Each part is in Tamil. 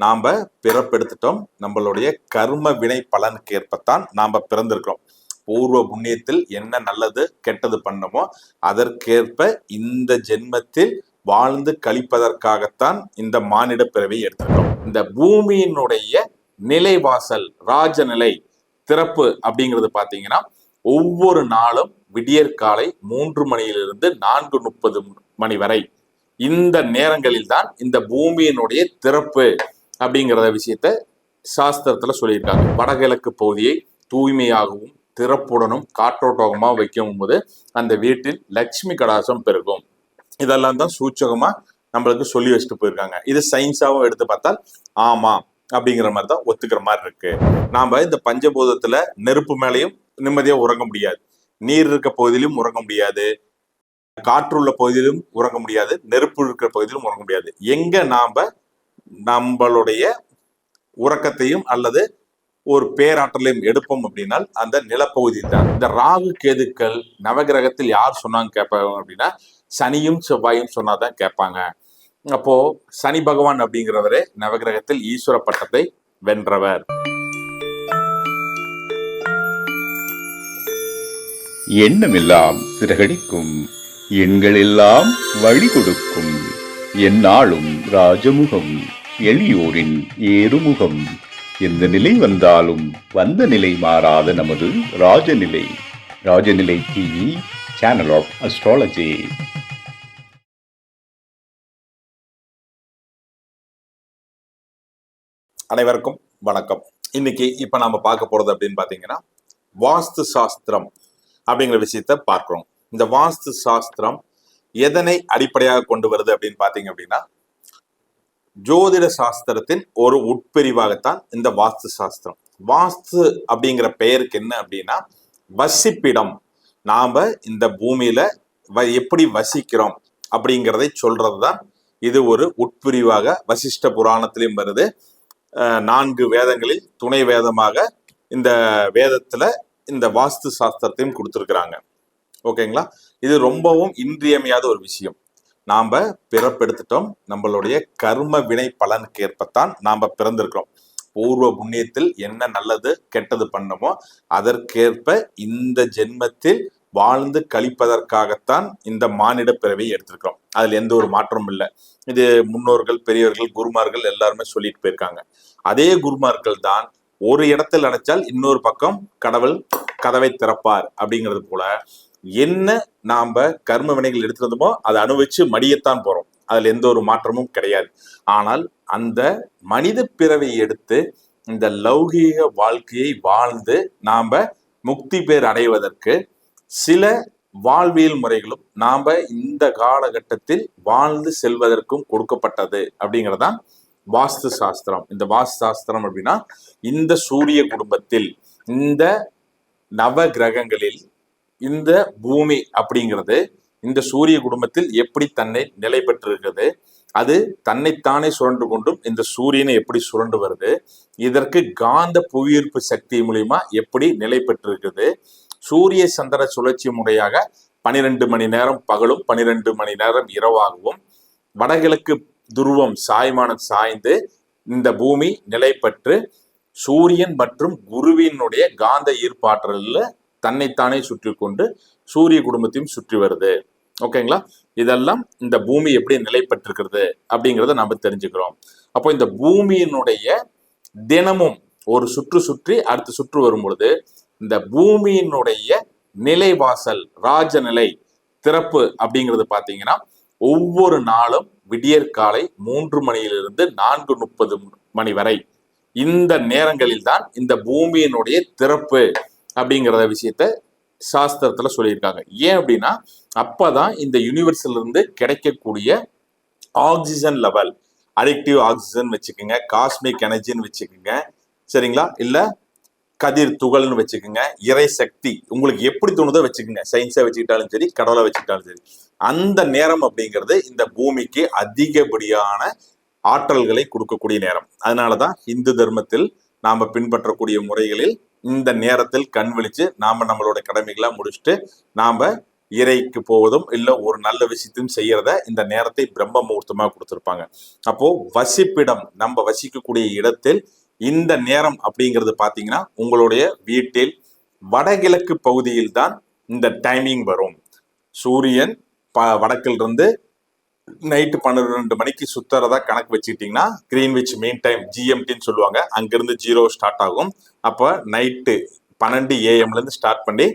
நாம் பிறப்பெடுத்துட்டோம். நம்மளுடைய கர்ம வினை பலனுக்கு ஏற்பத்தான் நாம் பிறந்திருக்கிறோம். பூர்வ புண்ணியத்தில் என்ன நல்லது கெட்டது பண்ணமோ அதற்கேற்ப இந்த ஜென்மத்தில் வாழ்ந்து கழிப்பதற்காகத்தான் இந்த மானிட பிறவியை எடுத்துக்கிறோம் இந்த பூமியினுடைய நிலைவாசல் ராஜநிலை திறப்பு அப்படிங்கிறது பார்த்தீங்கன்னா ஒவ்வொரு நாளும் விடியற்காலை மூன்று மணியிலிருந்து நான்கு முப்பது மணி வரை இந்த நேரங்களில் தான் இந்த பூமியினுடைய திறப்பு அப்படிங்கிறத விஷயத்த சாஸ்திரத்துல சொல்லியிருக்காங்க. வடகிழக்கு பகுதியை தூய்மையாகவும் திறப்புடனும் காற்றோட்டமாக வைக்கும் போது அந்த வீட்டில் லட்சுமி கடாசம் பெருகும். இதெல்லாம் தான் சூச்சகமா நம்மளுக்கு சொல்லி வச்சுட்டு போயிருக்காங்க. இது சயின்ஸாகவும் எடுத்து பார்த்தால் ஆமா அப்படிங்கிற மாதிரி தான் ஒத்துக்கிற மாதிரி இருக்கு. நாம இந்த பஞ்சபூதத்துல நெருப்பு மேலையும் நிம்மதியா உறங்க முடியாது. நீர் இருக்க பகுதியிலும் உறங்க முடியாது. காற்றுள்ள பகுதியிலும் உறங்க முடியாது. நெருப்பு இருக்கிற பகுதியிலும் உறங்க முடியாது. எங்க நாம நம்மளுடைய உறக்கத்தையும் அல்லது ஒரு பேராற்றலையும் எடுப்போம் அப்படின்னால் அந்த நிலப்பகுதி தான். இந்த ராகு கேதுக்கள் நவகிரகத்தில் யார் சொன்னாங்க கேட்பாங்க அப்படின்னா சனியும் செவ்வாயும் சொன்னாதான் கேட்பாங்க. அப்போ சனி பகவான் அப்படிங்கிறவரே நவகிரகத்தில் ஈஸ்வர பட்டத்தை வென்றவர். எண்ணமெல்லாம் சிறகடிக்கும் எண்களெல்லாம் வழி கொடுக்கும் எந்நாளும் ராஜமுகம். எளியோரின் ஏறுமுகம். எந்த நிலை வந்தாலும் வந்த நிலை மாறாத நமது Rajanilai. Rajanilai TV channel of astrology அனைவருக்கும் வணக்கம். இன்னைக்கு இப்ப நாம பார்க்க போறது அப்படின்னு பாத்தீங்கன்னா வாஸ்து சாஸ்திரம் அப்படிங்கிற விஷயத்த பார்க்கிறோம். இந்த வாஸ்து சாஸ்திரம் எதனை அடிப்படையாக கொண்டு வருது அப்படின்னு பாத்தீங்க அப்படின்னா ஜோதிட சாஸ்திரத்தின் ஒரு உட்பிரிவாகத்தான் இந்த வாஸ்து சாஸ்திரம். வாஸ்து அப்படிங்கிற பெயருக்கு என்ன அப்படின்னா வசிப்பிடம். நாம இந்த பூமியில வ- எப்படி வசிக்கிறோம் அப்படிங்கிறதை சொல்றதுதான் இது ஒரு உட்பிரிவாக வசிஷ்ட புராணத்திலையும் வருது. நான்கு வேதங்களில் துணை வேதமாக இந்த வேதத்துல இந்த வாஸ்து சாஸ்திரத்தையும் கொடுத்துருக்குறாங்க. ஓகேங்களா? இது ரொம்பவும் இன்றியமையாத ஒரு விஷயம். நாம பிறப்பெடுத்துட்டோம். நம்மளுடைய கர்ம வினை பலனுக்கு ஏற்பத்தான் நாம பிறந்திருக்கிறோம். பூர்வ புண்ணியத்தில் என்ன நல்லது கெட்டது பண்ணமோ அதற்கேற்ப இந்த ஜென்மத்தில் வாழ்ந்து கழிப்பதற்காகத்தான் இந்த மானிட பிறவியை எடுத்திருக்கிறோம். அதுல எந்த ஒரு மாற்றமும் இல்லை. இது முன்னோர்கள் பெரியவர்கள் குருமார்கள் எல்லாருமே சொல்லிட்டு போயிருக்காங்க. அதே குருமார்கள் தான் ஒரு இடத்தில் நினைச்சால் இன்னொரு பக்கம் கடவுள் கதவை திறப்பார் அப்படிங்கிறது போல என்ன நாம கர்ம வினைகள் எடுத்திருந்தோமோ அதை அனுபவிச்சு மடியத்தான் போறோம். அதுல எந்த ஒரு மாற்றமும் கிடையாது. ஆனால் அந்த மனித பிறவை எடுத்து இந்த லௌகீக வாழ்க்கையை வாழ்ந்து நாம முக்தி பேர் அடைவதற்கு சில வாழ்வியல் முறைகளும் நாம இந்த காலகட்டத்தில் வாழ்ந்து செல்வதற்கும் கொடுக்கப்பட்டது அப்படிங்கறதுதான் வாஸ்து சாஸ்திரம். இந்த வாஸ்து சாஸ்திரம் அப்படின்னா இந்த சூரிய குடும்பத்தில் இந்த நவ கிரகங்களில் இந்த பூமி அப்படிங்கிறது இந்த சூரிய குடும்பத்தில் எப்படி தன்னை நிலை பெற்றிருக்கிறது? அது தன்னைத்தானே சுரண்டு கொண்டும் இந்த சூரியனை எப்படி சுரண்டு வருது? இதற்கு காந்த புவியீர்ப்பு சக்தி மூலியமா எப்படி நிலை பெற்றிருக்குது சூரிய சந்திர சுழற்சி முறையாக பனிரெண்டு மணி நேரம் பகலும் பனிரெண்டு மணி நேரம் இரவாகவும் வடகிழக்கு துருவம் சாய்மானம் சாய்ந்து இந்த பூமி நிலை பெற்று சூரியன் மற்றும் குருவினுடைய காந்த ஈர்ப்பாற்றலில் தன்னைத்தானே சுற்றி கொண்டு சூரிய குடும்பத்தையும் சுற்றி வருது. ஓகேங்களா இதெல்லாம் இந்த பூமி எப்படி நிலை பெற்றிருக்கிறது அப்படிங்கிறத நம்ம தெரிஞ்சுக்கிறோம். அப்போ இந்த பூமியினுடைய தினமும் ஒரு சுற்று சுற்றி அடுத்த சுற்று வரும் பொழுது இந்த பூமியினுடைய நிலைவாசல் ராஜநிலை திறப்பு அப்படிங்கிறது பார்த்தீங்கன்னா ஒவ்வொரு நாளும் விடியற்காலை மூன்று மணியிலிருந்து நான்கு முப்பது மணி வரை. இந்த நேரங்களில் தான் இந்த பூமியினுடைய திறப்பு. அப்படிங்கிறத விஷயத்த சாஸ்திரத்துல சொல்லியிருக்காங்க. ஏன் அப்படின்னா அப்பதான் இந்த யூனிவர்ஸ்ல இருந்து கிடைக்கக்கூடிய ஆக்சிஜன் லெவல் அடிக்டிவ் ஆக்சிஜன் வச்சுக்கோங்க காஸ்மிக் எனர்ஜின்னு வச்சுக்கோங்க. சரிங்களா? இல்ல கதிர் துகள்னு வச்சுக்கோங்க இறை சக்தி. உங்களுக்கு எப்படி தோணுதோ வச்சுக்கோங்க. சயின்ஸை வச்சுக்கிட்டாலும் சரி கடவுளை வச்சுக்கிட்டாலும் சரி. அந்த நேரம் அப்படிங்கிறது இந்த பூமிக்கு அதிகப்படியான ஆற்றல்களை கொடுக்கக்கூடிய நேரம். அதனாலதான் இந்து தர்மத்தில் நாம பின்பற்றக்கூடிய முறைகளில் இந்த நேரத்தில் கண் விழிச்சு நாம நம்மளோட கடமைகளை முடிச்சுட்டு நாம இறைக்கு போவதும் இல்லை ஒரு நல்ல விஷயத்தையும் செய்யறத இந்த நேரத்தை பிரம்ம முகூர்த்தமாக கொடுத்துருப்பாங்க. அப்போ வசிப்பிடம் நம்ம வசிக்கக்கூடிய இடத்தில் இந்த நேரம் அப்படிங்கிறது பார்த்தீங்கன்னா உங்களுடைய வீட்டில் வடகிழக்கு பகுதியில் தான் இந்த டைமிங் வரும். சூரியன் ப வடக்கில் இருந்து நைட்டு பன்னிரெண்டு மணிக்கு சுத்துறதா கணக்கு வச்சுக்கிட்டீங்கன்னா கிரீன்விச் மெயின் டைம் ஜிஎம்டின்னு சொல்லுவாங்க. அங்கிருந்து ஜீரோ ஸ்டார்ட் ஆகும். அப்போ நைட்டு பன்னெண்டு ஏஎம்லேருந்து ஸ்டார்ட் பண்ணி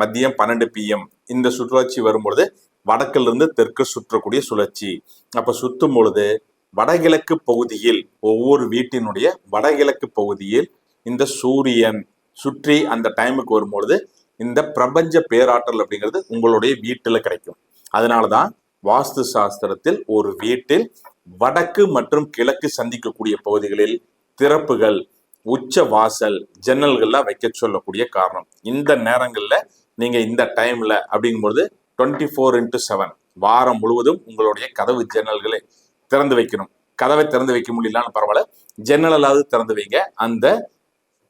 மதியம் பன்னெண்டு பிஎம் இந்த சுற்றுலாட்சி வரும்பொழுது வடக்கிலிருந்து தெற்கு சுற்றக்கூடிய சுழற்சி. அப்போ சுற்றும் பொழுது வடகிழக்கு பகுதியில் ஒவ்வொரு வீட்டினுடைய வடகிழக்கு பகுதியில் இந்த சூரியன் சுற்றி அந்த டைமுக்கு வரும்பொழுது இந்த பிரபஞ்ச பேராற்றல் அப்படிங்கிறது உங்களுடைய வீட்டில் கிடைக்கும். அதனால தான் வாஸ்து சாஸ்திரத்தில் ஒரு வீட்டில் வடக்கு மற்றும் கிழக்கு சந்திக்கக்கூடிய பகுதிகளில் திறப்புகள் உச்ச வாசல் ஜன்னல்கள்லாம் வைக்க சொல்லக்கூடிய காரணம். இந்த நேரங்களில் நீங்க இந்த டைம்ல அப்படிங்கும்போது டுவெண்ட்டி ஃபோர் இன்ட்டு செவன் வாரம் முழுவதும் உங்களுடைய கதவு ஜன்னல்களை திறந்து வைக்கணும். கதவை திறந்து வைக்க முடியலான்னு பரவாயில்ல. ஜன்னலாவது திறந்து வைங்க. அந்த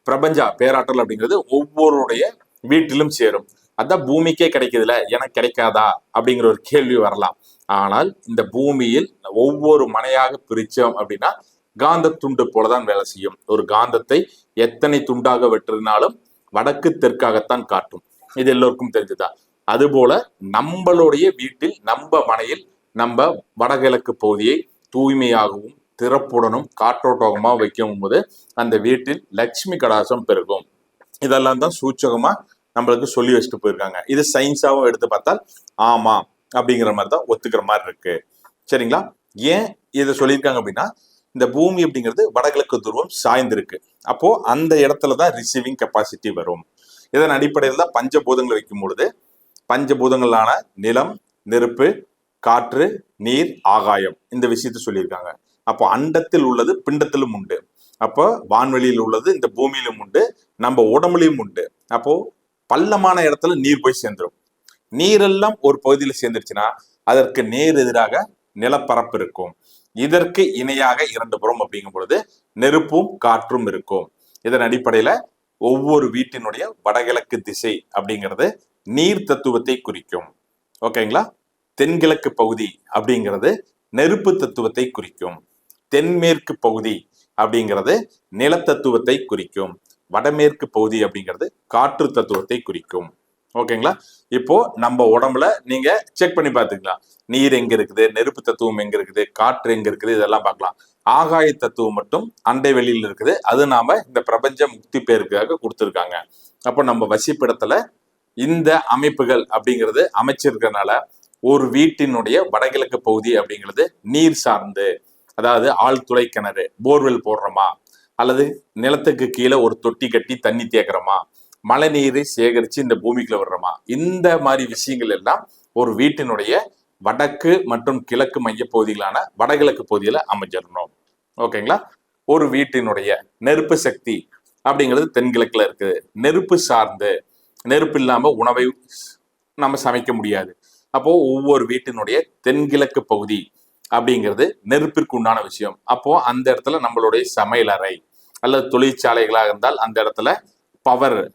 பிரபஞ்சா பேராற்றல் அப்படிங்கிறது ஒவ்வொருடைய வீட்டிலும் சேரும். அதான் பூமிக்கே கிடைக்குதுல எனக்கு கிடைக்காதா? அப்படிங்கிற ஒரு கேள்வி வரலாம். ஆனால் இந்த பூமியில் ஒவ்வொரு மனையாக பிரிச்சோம் அப்படின்னா காந்த துண்டு போலதான் வேலை செய்யும். ஒரு காந்தத்தை எத்தனை துண்டாக வெட்டினாலும் வடக்கு தெற்காகத்தான் காட்டும். இது எல்லோருக்கும் தெரிஞ்சுதான் அதுபோல நம்மளுடைய வீட்டில் நம்ம மனையில் நம்ம வடகிழக்கு பகுதியை தூய்மையாகவும் திறப்புடனும் காற்றோட்டமாக வைக்கும் போது அந்த வீட்டில் லட்சுமி கடாசம் பெருகும். இதெல்லாம் தான் சூச்சகமாக நம்மளுக்கு சொல்லி வச்சுட்டு போயிருக்காங்க. இது சயின்ஸாகவும் எடுத்து பார்த்தால் ஆமா அப்படிங்கிற மாதிரி தான் ஒத்துக்கிற மாதிரி இருக்கு. சரிங்களா? ஏன் இதை சொல்லியிருக்காங்க அப்படின்னா இந்த பூமி அப்படிங்கிறது வடகிழக்கு துருவம் சாய்ந்திருக்கு. அப்போ அந்த இடத்துல தான் ரிசீவிங் கெப்பாசிட்டி வரும். இதன் அடிப்படையில் தான் பஞ்சபூதங்களை வைக்கும் பொழுது பஞ்சபூதங்களான நிலம் நெருப்பு காற்று நீர் ஆகாயம் இந்த விஷயத்த சொல்லியிருக்காங்க. அப்போ அண்டத்தில் உள்ளது பிண்டத்திலும் உண்டு. அப்போ வான்வெளியில் உள்ளது இந்த பூமியிலும் உண்டு. நம்ம உடம்புலையும் உண்டு. அப்போ பள்ளமான இடத்துல நீர் போய் சேர்ந்துடும் நீரெல்லாம் ஒரு பகுதியில் சேர்ந்துருச்சுன்னா அதற்கு நேர் எதிராக நிலப்பரப்பு இருக்கும். இதற்கு இணையாக இரண்டு புறம் அப்படிங்கும் பொழுது நெருப்பும் காற்றும் இருக்கும். இதன் அடிப்படையில ஒவ்வொரு வீட்டினுடைய வடகிழக்கு திசை அப்படிங்கிறது நீர் தத்துவத்தை குறிக்கும். ஓகேங்களா தென்கிழக்கு பகுதி அப்படிங்கிறது நெருப்பு தத்துவத்தை குறிக்கும். தென்மேற்கு பகுதி அப்படிங்கிறது நிலத்தத்துவத்தை குறிக்கும். வடமேற்கு பகுதி அப்படிங்கிறது காற்று தத்துவத்தை குறிக்கும். ஓகேங்களா? இப்போ நம்ம உடம்புல நீங்க செக் பண்ணி பார்த்துக்கலாம். நீர் எங்க இருக்குது? நெருப்பு தத்துவம் எங்க இருக்குது? காற்று எங்க இருக்குது? இதெல்லாம் பார்க்கலாம். ஆகாய தத்துவம் மட்டும் அண்டை வெளியில் இருக்குது. அது நாம இந்த பிரபஞ்ச முக்தி பேருக்காக கொடுத்துருக்காங்க. அப்போ நம்ம வசிப்பிடத்துல இந்த அமைப்புகள் அப்படிங்கிறது அமைச்சிருக்கிறதுனால ஒரு வீட்டினுடைய வடகிழக்கு பகுதி அப்படிங்கிறது நீர் சார்ந்து அதாவது ஆழ்துளை கிணறு போர்வெல் போடுறோமா? அல்லது நிலத்துக்கு கீழே ஒரு தொட்டி கட்டி தண்ணி தேக்குறோமா? மழை நீரை சேகரித்து இந்த பூமிக்குள்ள விடுறோமா? இந்த மாதிரி விஷயங்கள் எல்லாம் ஒரு வீட்டினுடைய வடக்கு மற்றும் கிழக்கு மைய பகுதிகளான வடகிழக்கு பகுதியில் அமைஞ்சிடணும். ஓகேங்களா? ஒரு வீட்டினுடைய நெருப்பு சக்தி அப்படிங்கிறது தென்கிழக்கில் இருக்குது. நெருப்பு சார்ந்து நெருப்பு இல்லாமல் உணவை நம்ம சமைக்க முடியாது. அப்போது ஒவ்வொரு வீட்டினுடைய தென்கிழக்கு பகுதி அப்படிங்கிறது நெருப்பிற்கு உண்டான விஷயம். அப்போ அந்த இடத்துல நம்மளுடைய சமையலறை அல்லது தொழிற்சாலைகளாக இருந்தால் அந்த இடத்துல பவர்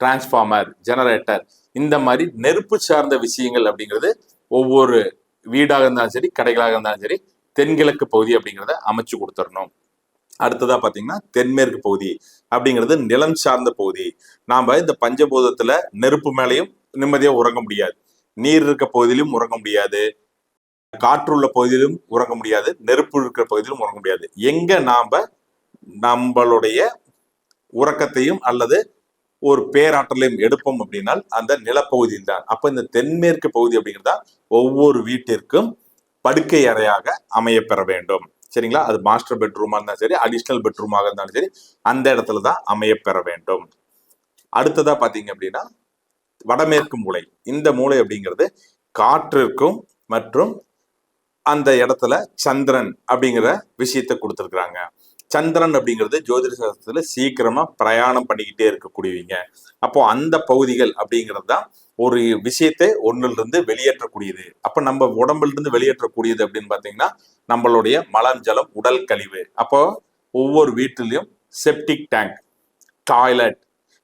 டிரான்ஸ்ஃபார்மர் ஜெனரேட்டர் இந்த மாதிரி நெருப்பு சார்ந்த விஷயங்கள் அப்படிங்கிறது ஒவ்வொரு வீடாக இருந்தாலும் சரி கடைகளாக இருந்தாலும் சரி தென்கிழக்கு பகுதி அப்படிங்கிறத அமைச்சு கொடுத்துடணும். அடுத்ததா பாத்தீங்கன்னா தென்மேற்கு பகுதி அப்படிங்கிறது நிலம் சார்ந்த பகுதி. நாம இந்த பஞ்சபூதத்துல நெருப்பு மேலையும் நிம்மதியா உறங்க முடியாது. நீர் இருக்க பகுதியிலும் உறங்க முடியாது. காற்றுள்ள பகுதியிலும் உறங்க முடியாது நெருப்பு இருக்கிற பகுதியிலும் உறங்க முடியாது. எங்க நாம நம்மளுடைய உறக்கத்தையும் அல்லது ஒரு பேராற்றலையும் எடுப்போம் அப்படின்னால் அந்த நிலப்பகுதியில் தான். அப்ப இந்த தென்மேற்கு பகுதி அப்படிங்கிறதா ஒவ்வொரு வீட்டிற்கும் படுக்கை அறையாக அமைய பெற வேண்டும். சரிங்களா? அது மாஸ்டர் பெட்ரூமா இருந்தாலும் சரி அடிஷ்னல் பெட்ரூமாக இருந்தாலும் சரி அந்த இடத்துல தான் அமைய பெற வேண்டும். அடுத்ததா பாத்தீங்க அப்படின்னா வடமேற்கு மூலை. இந்த மூலை அப்படிங்கிறது காற்றிற்கும் மற்றும் அந்த இடத்துல சந்திரன் அப்படிங்கிற விஷயத்தை கொடுத்துருக்குறாங்க. சந்திரன் அப்படிங்கிறது ஜோதிட சாஸ்திரத்துல சீக்கிரமா பிரயாணம் பண்ணிக்கிட்டே இருக்கக்கூடியவங்க. அப்போ அந்த பகுதிகள் அப்படிங்கிறது தான் ஒரு விஷயத்தை ஒன்னுல இருந்து வெளியேற்றக்கூடியது. அப்ப நம்ம உடம்புல இருந்து வெளியேற்றக்கூடியது அப்படின்னு பாத்தீங்கன்னா நம்மளுடைய மலம் ஜலம் உடல் கழிவு. அப்போ ஒவ்வொரு வீட்டிலையும் septic tank toilet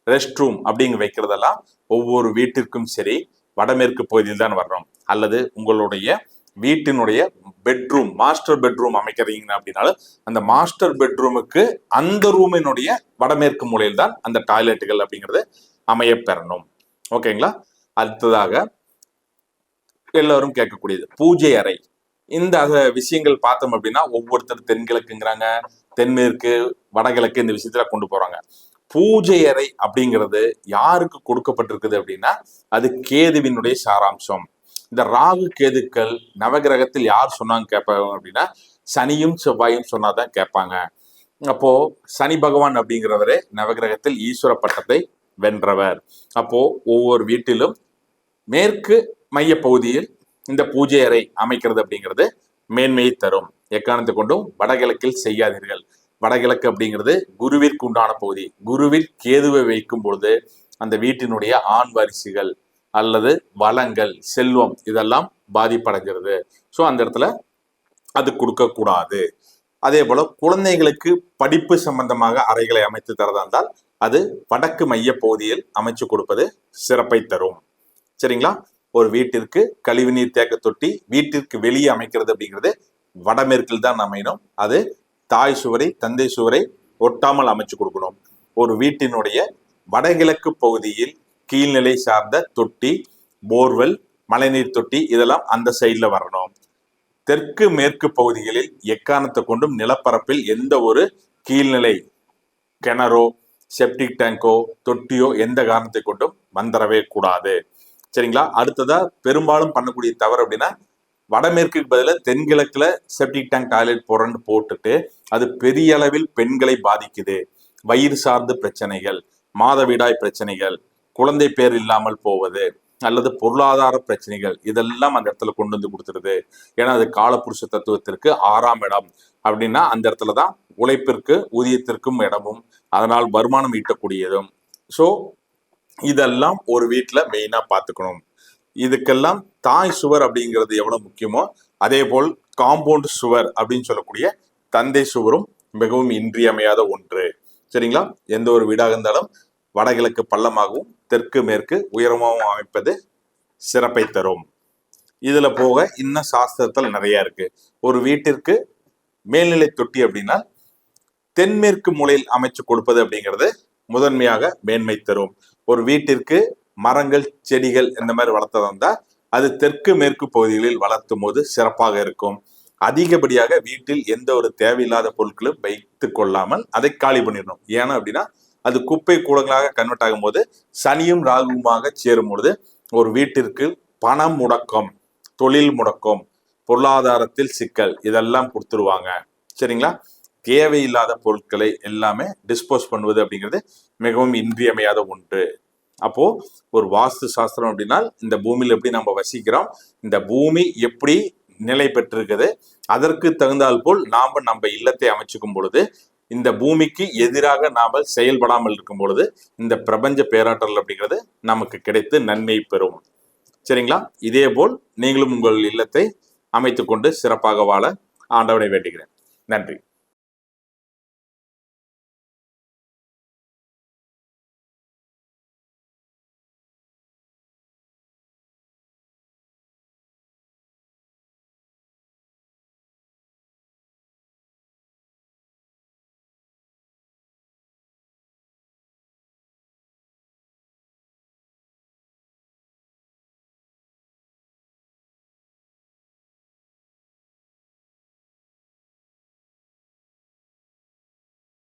rest room அப்படிங்க வைக்கிறதெல்லாம் ஒவ்வொரு வீட்டிற்கும் சரி வடமேற்கு பகுதியில் தான் வர்றோம். அல்லது உங்களுடைய வீட்டினுடைய பெட்ரூம் மாஸ்டர் பெட்ரூம் அமைக்கிறீங்க அப்படின்னாலும் அந்த மாஸ்டர் பெட்ரூமுக்கு அந்த ரூமினுடைய வடமேற்கு மூலையில் தான் அந்த டாய்லெட்டுகள் அப்படிங்கிறது அமைய பெறணும் ஓகேங்களா அடுத்ததாக எல்லோரும் கேட்கக்கூடியது பூஜை அறை. இந்த விஷயங்கள் பார்த்தோம் அப்படின்னா ஒவ்வொருத்தர் தென்கிழக்குங்கிறாங்க தென்மேற்கு வடகிழக்கு இந்த விஷயத்துல கொண்டு போறாங்க. பூஜை அறை அப்படிங்கிறது யாருக்கு கொடுக்கப்பட்டிருக்குது அப்படின்னா அது கேதுவினுடைய சாராம்சம். இந்த ராகு கேதுக்கள் நவகிரகத்தில் யார் சொன்னாங்க கேட்பாங்க அப்படின்னா சனியும் செவ்வாயும் சொன்னாதான் கேட்பாங்க அப்போ சனி பகவான் அப்படிங்கிறவரே நவகிரகத்தில் ஈஸ்வர பட்டத்தை வென்றவர். அப்போ ஒவ்வொரு வீட்டிலும் மேற்கு மைய பகுதியில் இந்த பூஜை அறை அமைக்கிறது அப்படிங்கிறது மேன்மையை தரும். எக்காரணத்தை கொண்டும்? வடகிழக்கில் செய்யாதீர்கள். வடகிழக்கு அப்படிங்கிறது குருவிற்கு உண்டான பகுதி. குருவில் கேதுவை வைக்கும் பொழுது அந்த வீட்டினுடைய ஆண் வாரிசுகள் அல்லது வளங்கள் செல்வம் இதெல்லாம் பாதிப்படைஞ்சிருது ஸோ அந்த இடத்துல அது கொடுக்கக்கூடாது அதே போல குழந்தைகளுக்கு படிப்பு சம்பந்தமாக அறைகளை அமைத்து தரதா இருந்தால் அது வடக்கு மைய பகுதியில் அமைச்சு கொடுப்பது சிறப்பை தரும். சரிங்களா? ஒரு வீட்டிற்கு கழிவுநீர் தேக்க தொட்டி வீட்டிற்கு வெளியே அமைக்கிறது அப்படிங்கிறது வடமேற்கில் தான் அமையணும். அது தாய் சுவரை தந்தை சுவரை ஒட்டாமல் அமைச்சு கொடுக்கணும். ஒரு வீட்டினுடைய வடகிழக்கு பகுதியில் கீழ்நிலை சார்ந்த தொட்டி போர்வெல் மழைநீர் தொட்டி இதெல்லாம் அந்த சைடில் வரணும். தெற்கு மேற்கு பகுதிகளில் எக்காரணத்தை கொண்டும் நிலப்பரப்பில் எந்த ஒரு கீழ்நிலை கிணறோ செப்டிக் டேங்கோ தொட்டியோ எந்த காரணத்தை கொண்டும் வந்துடவே கூடாது. சரிங்களா? அடுத்ததா பெரும்பாலும் பண்ணக்கூடிய தவறு அப்படின்னா வடமேற்குக்கு பதிலாக தென்கிழக்குல செப்டிக் டேங்க் டாய்லெட் போறன்னு போட்டுட்டு அது பெரிய அளவில் பெண்களை பாதிக்குது. வயிறு சார்ந்த பிரச்சனைகள் மாதவிடாய் பிரச்சனைகள் குழந்தை பேர் இல்லாமல் போவது அல்லது பொருளாதார பிரச்சனைகள் இதெல்லாம் அந்த இடத்துல கொண்டு வந்து கொடுத்துருது. ஏன்னா அது காலப்புருஷ தத்துவத்திற்கு ஆறாம் இடம் அப்படின்னா அந்த இடத்துல தான் உழைப்பிற்கு ஊதியத்திற்கும் இடமும் அதனால் வருமானம் ஈட்டக்கூடியதும். ஸோ இதெல்லாம் ஒரு வீட்டில் மெயினாக பார்த்துக்கணும். இதுக்கெல்லாம் தாய் சுவர் அப்படிங்கிறது எவ்வளவு முக்கியமோ அதே போல் காம்பவுண்ட் சுவர் அப்படின்னு சொல்லக்கூடிய தந்தை சுவரும் மிகவும் இன்றியமையாத ஒன்று. சரிங்களா? எந்த ஒரு வீடாக இருந்தாலும் வடகிழக்கு பள்ளமாகவும் தெற்கு மேற்கு உயரமாகவும் அமைப்பது சிறப்பை தரும். இதுல போக இன்னும் சாஸ்திரத்தில் நிறைய இருக்கு. ஒரு வீட்டிற்கு மேல்நிலை தொட்டி அப்படின்னா தென்மேற்கு மூலையில் அமைச்சு கொடுப்பது அப்படிங்கிறது முதன்மையாக மேன்மை தரும். ஒரு வீட்டிற்கு மரங்கள் செடிகள் இந்த மாதிரி வளர்த்ததா இருந்தா அது தெற்கு மேற்கு பகுதிகளில் வளர்த்தும் போது சிறப்பாக இருக்கும். அதிகப்படியாக வீட்டில் எந்த ஒரு தேவையில்லாத பொருட்களும் வைத்து கொள்ளாமல் அதை காலி பண்ணிடணும். ஏன்னா அப்படின்னா அது குப்பை கூடங்களாக கன்வெர்ட் ஆகும்போது சனியும் ராகுவுமாக சேரும் பொழுது ஒரு வீட்டிற்கு பணம் முடக்கம் தொழில் முடக்கம் பொருளாதாரத்தில் சிக்கல் இதெல்லாம் கொடுத்துருவாங்க. சரிங்களா? தேவையில்லாத பொருட்களை எல்லாமே டிஸ்போஸ் பண்ணுவது அப்படிங்கிறது மிகவும் இன்றியமையாத ஒன்று. அப்போ ஒரு வாஸ்து சாஸ்திரம் அப்படின்னா இந்த பூமியில் எப்படி நம்ம வசிக்கிறோம் இந்த பூமி எப்படி நிலை பெற்றிருக்குது அதற்கு தகுந்தால் போல் நாம் நம்ம இல்லத்தை அமைச்சுக்கும் பொழுது இந்த பூமிக்கு எதிராக நாம செயல்படாமல் இருக்கும் பொழுது இந்த பிரபஞ்ச பேராற்றல் அப்படிங்கிறது நமக்கு கிடைத்து நன்மை பெறும். சரிங்களா? இதே போல் நீங்களும் உங்கள் இல்லத்தை அமைத்துக்கொண்டு சிறப்பாக வாழ ஆண்டவனை வேண்டுகிறேன். நன்றி.